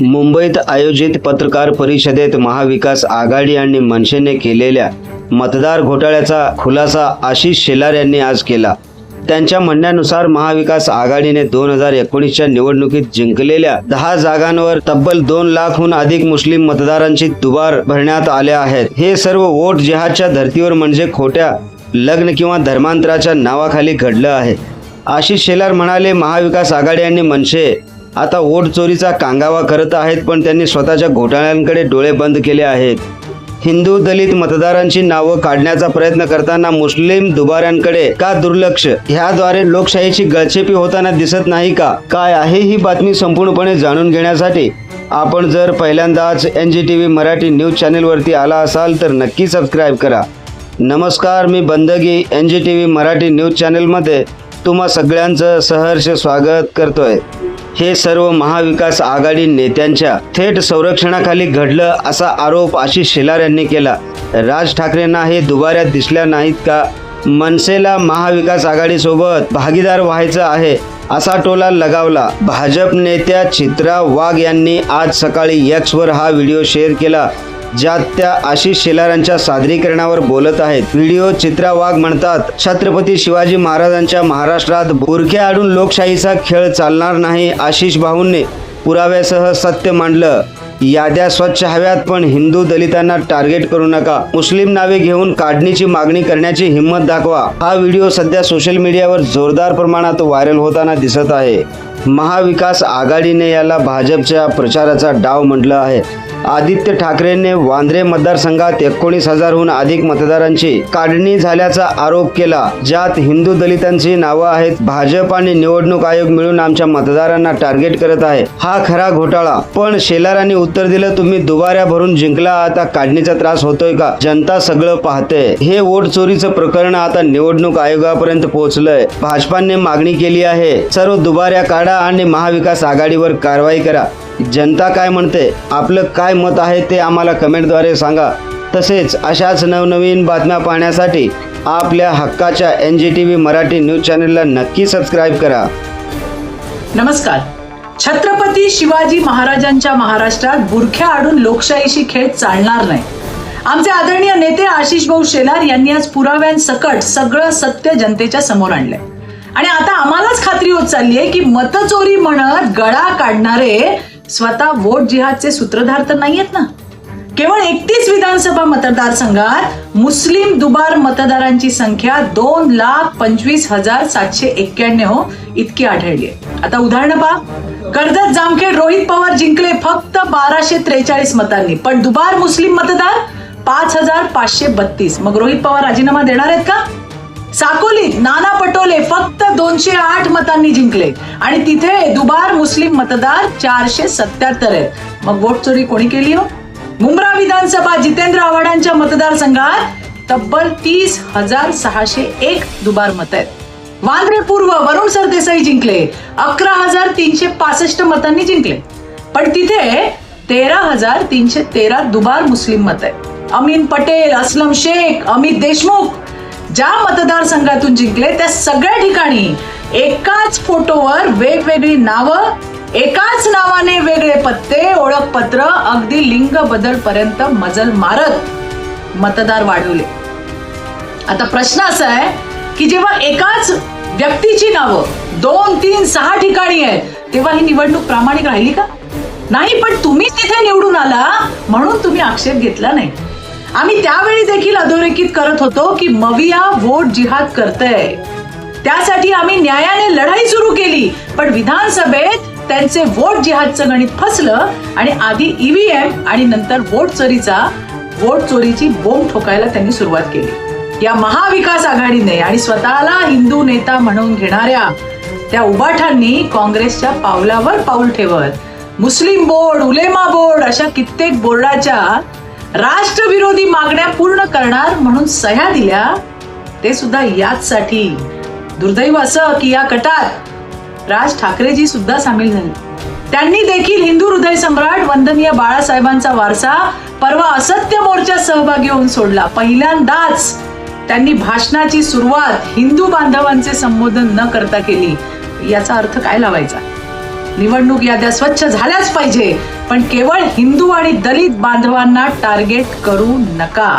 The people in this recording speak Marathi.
मुंबईत आयोजित पत्रकार परिषदेत महाविकास आघाडी आणि मनसेने केलेल्या मतदार घोटाळ्याचा खुलासा आशिष शेलार यांनी आज केला. त्यांच्या म्हणण्यानुसार महाविकास आघाडीने दोन हजार एकोणीसच्या निवडणुकीत जिंकलेल्या दहा जागांवर तब्बल दोन लाखहून अधिक मुस्लिम मतदारांची दुबार भरण्यात आल्या आहेत. हे सर्व वोट जिहादच्या धर्तीवर म्हणजे खोट्या लग्न किंवा धर्मांतराच्या नावाखाली घडलं आहे. आशिष शेलार म्हणाले महाविकास आघाडी आणि मनसे आता वोट चोरीचा कांगावा करत आहेत पण त्यांनी स्वतःच्या घोटाळ्यांकडे डोळे बंद केले आहेत. हिंदू दलित मतदारांची नावं काढण्याचा प्रयत्न करताना मुस्लिम दुबाऱ्यांकडे का दुर्लक्ष? ह्याद्वारे लोकशाहीची गळचेपी होताना दिसत नाही का? काय आहे ही बातमी संपूर्णपणे जाणून घेण्यासाठी? आपण जर पहिल्यांदाच N G T V Marathi news चॅनेलवरती आला असाल तर नक्की सबस्क्राईब करा. नमस्कार मी Bandagi N G T V Marathi news चॅनेलमध्ये तुम्हा सगळ्यांचं सहर्ष स्वागत करतोय. हे सर्व महाविकास आघाडी नेत्यांच्या थेट संरक्षणाखाली घडलं असा आरोप आशिष शेलार यांनी केला. राज ठाकरेंना हे दुबाऱ्यात दिसल्या नाहीत का? मनसेला महाविकास आघाडीसोबत भागीदार व्हायचं आहे असा टोला लगावला. भाजप नेत्या चित्रा वाघ यांनी आज सकाळी एक्सवर हा व्हिडिओ शेअर केला. ज्यात त्या आशिष शेलारांच्या सादरीकरणावर बोलत आहेत. व्हिडिओ चित्रा वाघ म्हणतात छत्रपती शिवाजी महाराजांच्या महाराष्ट्रात बुरखे आडून लोकशाहीचा खेळ चालणार नाही आशिष भाऊंनी पुराव्यासह सत्य मांडलं. याद्या स्वच्छ हव्यात पण हिंदू दलितांना टार्गेट करू नका. मुस्लिम नावे घेऊन काढणीची मागणी करण्याची हिंमत दाखवा. हा व्हिडिओ सध्या सोशल मीडियावर जोरदार प्रमाणात व्हायरल होताना दिसत आहे. महाविकास आघाडीने याला भाजपच्या प्रचाराचा डाव म्हटलं आहे. आदित्य ठाकरेंनी वांद्रे मतदारसंघात एकोणीस हजारहून अधिक मतदारांची काढणी झाल्याचा आरोप केला ज्यात हिंदू दलितांची नावं आहेत. भाजप आणि निवडणूक आयोग मिळून आमच्या मतदारांना टार्गेट करत आहे. हा खरा घोटाळा. पण शेलारांनी उत्तर दिलं तुम्ही दुबाऱ्या भरून जिंकला आता काढणीचा त्रास होतोय का? जनता सगळं पाहते. हे वोट चोरीचं प्रकरण आता निवडणूक आयोगापर्यंत पोहोचलंय. भाजपाने मागणी केली आहे सर्व दुबाऱ्या काढा आणि महाविकास आघाडीवर कारवाई करा. जनता काय म्हणते आपलं काय मत आहे ते आम्हाला कमेंटद्वारे सांगा. तसेच अशाच नवनवीन बातम्या पाहण्यासाठी आपल्या हक्काच्या N G T V Marathi news चॅनलला नक्की सबस्क्राईब करा. नमस्कार. छत्रपती शिवाजी महाराजांच्या महाराष्ट्रात बुरख्या आडून लोकशाहीशी खेळ चालणार नाही. आमचे आदरणीय नेते आशिष भाऊ शेलार यांनी आज पुराव्यांसकट सगळं सत्य जनतेच्या समोर आणलंय. आणि आता आम्हालाच खात्री होत चालली आहे की मतचोरी म्हणत गळा काढणारे स्वतः वोट जिहादचे सूत्रधार तर नाहीयेत ना? केवळ एकतीस विधानसभा मतदारसंघात मुस्लिम दुबार मतदारांची संख्या दोन लाख पंचवीस हजार सातशे एक्क्याण्णव इतकी आढळली आता उदाहरण पहा. कर्जत जामखेड रोहित पवार जिंकले फक्त बाराशे त्रेचाळीस मतांनी. पण दुबार मुस्लिम मतदार पाच हजार पाचशे बत्तीस. मग रोहित पवार राजीनामा देणार आहेत का? साकोलीत नाना पटोले फक्त दोनशे आठ मतांनी जिंकले. आणि तिथे दुबार मुस्लिम मतदार चारशे सत्याहत्तर आहेत. मग वोट चोरी कोणी केली हो? मुंब्रा विधानसभा जितेंद्र आव्हाडांच्या मतदारसंघात तब्बल तीस हजार सहाशे एक दुबार मत आहेत. वांद्रे पूर्व वरुण सरदेसाई जिंकले. अकरा हजार तीनशे पासष्ट मतांनी जिंकले. पण तिथे तेरा हजार तीनशे तेरा दुबार मुस्लिम मत आहेत. अमीन पटेल असलम शेख अमित देशमुख ज्या मतदारसंघातून जिंकले त्या सगळ्या ठिकाणी एकाच फोटोवर वेगवेगळी नावं एकाच नावाने वेगळे पत्ते ओळखपत्र अगदी लिंग बदल पर्यंत मजल मारत मतदार वाढवले. आता प्रश्न असा आहे की जेव्हा एकाच व्यक्तीची नावं दोन तीन सहा ठिकाणी आहेत तेव्हा ही निवडणूक प्रामाणिक राहिली का? नाही पण तुम्ही तिथे निवडून आला म्हणून तुम्ही आक्षेप घेतला नाही. आम्ही त्यावेळी देखील अधोरेखित करत होतो की मविया वोट जिहाद करतय. त्यासाठी आम्ही न्यायाने लढाई सुरू केली पण विधानसभेत त्यांचे वोट जिहादचं गणित फसलं आणि आधी ईव्हीएम आणि नंतर वोट चोरीचा वोट चोरीची बोंब ठोकायला त्यांनी सुरुवात केली. या महाविकास आघाडीने आणि स्वतःला हिंदू नेता म्हणून घेणाऱ्या त्या उबाठांनी काँग्रेसच्या पावलावर पाऊल ठेवत मुस्लिम बोर्ड उलेमा बोर्ड अशा कित्येक बोर्डाच्या राष्ट्रविरोधी मागण्या पूर्ण करणार म्हणून सह्या दिल्या ते सुद्धा याचसाठी. दुर्दैव असं की या कटात राज ठाकरेजी सुद्धा सामील झाले. त्यांनी देखील हिंदू हृदय सम्राट वंदनीय बाळासाहेबांचा वारसा परवा असत्य मोर्चात सहभागी होऊन सोडला. पहिल्यांदाच त्यांनी भाषणाची सुरुवात हिंदू बांधवांचे संबोधन न करता केली. याचा अर्थ काय लावायचा? निवडणूक याद्या स्वच्छ झाल्याच पाहिजे. पण केवळ हिंदू आणि दलित बांधवांना टार्गेट करू नका.